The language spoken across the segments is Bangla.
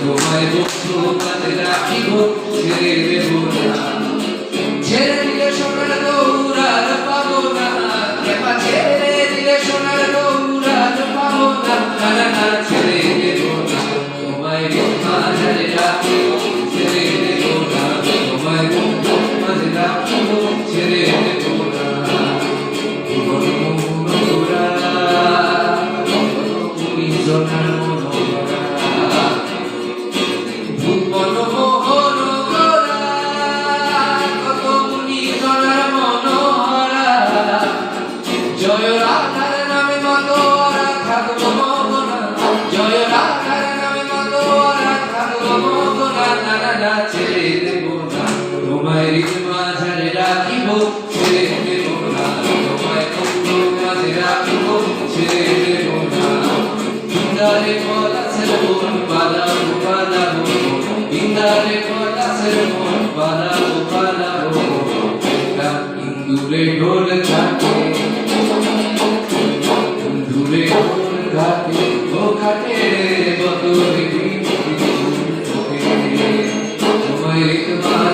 তোমায় বন্ধু কাছে রাখিব, ছেড়ে দেব না। ছেড়ে দিলে সোনার গৌরার পাবো না। কেপা ছেড়ে দিলে সোনার গৌরার পাবো না না, ছেড়ে দেব না। তোমায় মাঝারে রাখিব ইন্দুরে ঢোল ঘাটে ইন্দুরে ঢোল ঘাটে ও ঘাটে বদলে তোমায়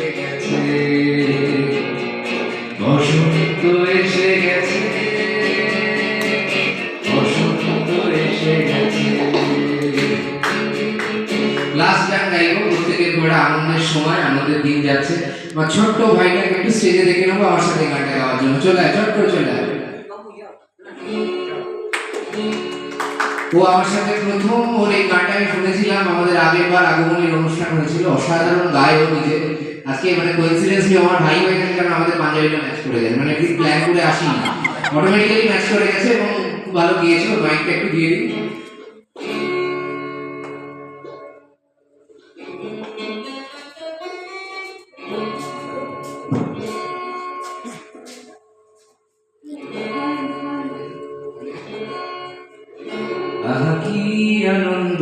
লাস্ট গান গাইবো প্রত্যেকের ঘোড়া আনন্দের সময় আনন্দের দিন যাচ্ছে। আমার ছোট্ট ভাইটাকে একটু স্টেজে দেখে নেব, আমার সাথে গানটা গাওয়ার জন্য। চলে আয়, চট চলে আয়। ও আমার সাথে প্রথম ওর এই গানটা আমি শুনেছিলাম, আমাদের আগের বার আগমনের অনুষ্ঠান হয়েছিল। অসাধারণ গায় ও নিজে। আজকে মানে কোইন্সিডেন্সলি আমার ভাই ভাই থাকে কারণ আমাদের পাঞ্জাবিটা ম্যাচ করে দেন। মানে ঠিক প্ল্যান করে আসি অটোমেটিক্যালি ম্যাচ করে গেছে এবং ভালো গিয়েছে, ওর মাইকটা একটু দিয়ে দিই আহ কি আনন্দ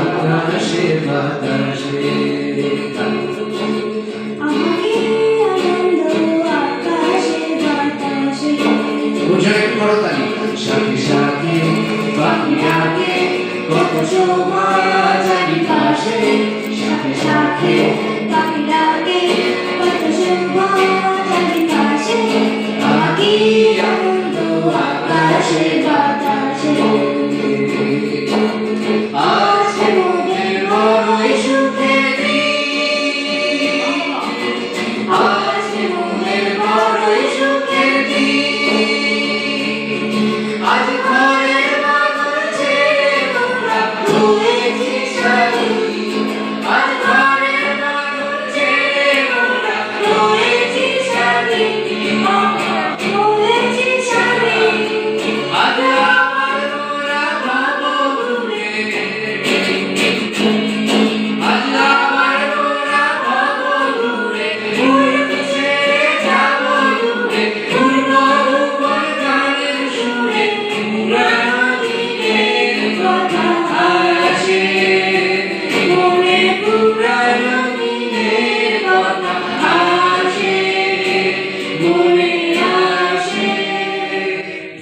আকাশে বাতাসে। সাথে সাথে বাকি আগে কত সময় জানি পাশে। সাথে সাথে বাকি আগে কত সময় জানি পাশে। বাকি আনন্দ আকাশে বাতাসে।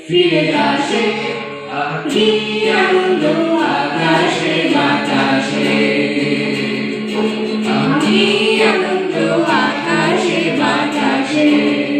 ফিরে আসে আখি আনন্দ আকাশে বাতাসে। আখি আনন্দ আকাশে বাতাসে।